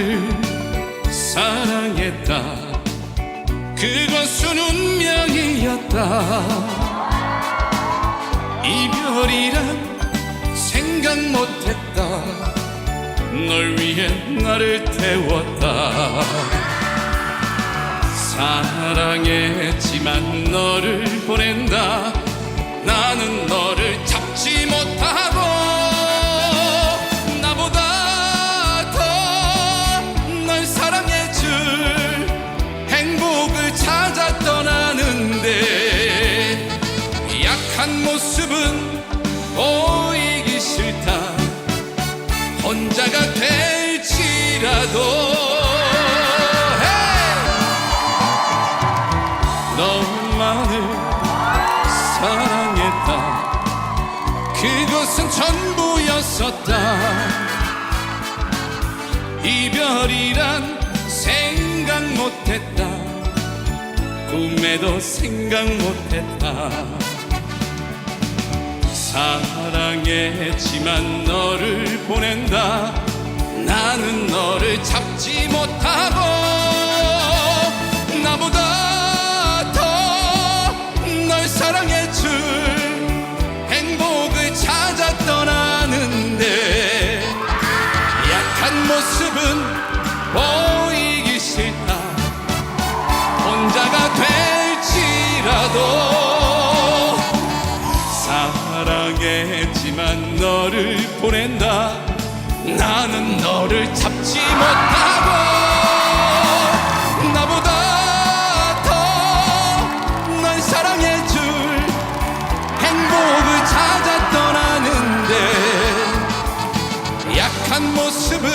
나를 사랑했다. 그것은 운명이었다. 이별이란 생각 못했다. 널 위해 나를 태웠다. 사랑했지만 너를 보낸다. 행복을 찾아 떠나는데 약한 모습은 보이기 싫다. 혼자가 될지라도! 너만을 사랑했다. 그것은 전부였었다. 이별이란 생각 못했다 꿈에도 생각 못했다. 사랑했지만 너를 보낸다. 나는 너를 잡지 못하고 모르겠지만 너를 보낸다. 나는 너를 잡지 못하고 나보다 더 널 사랑해줄 행복을 찾아 떠나는데 약한 모습은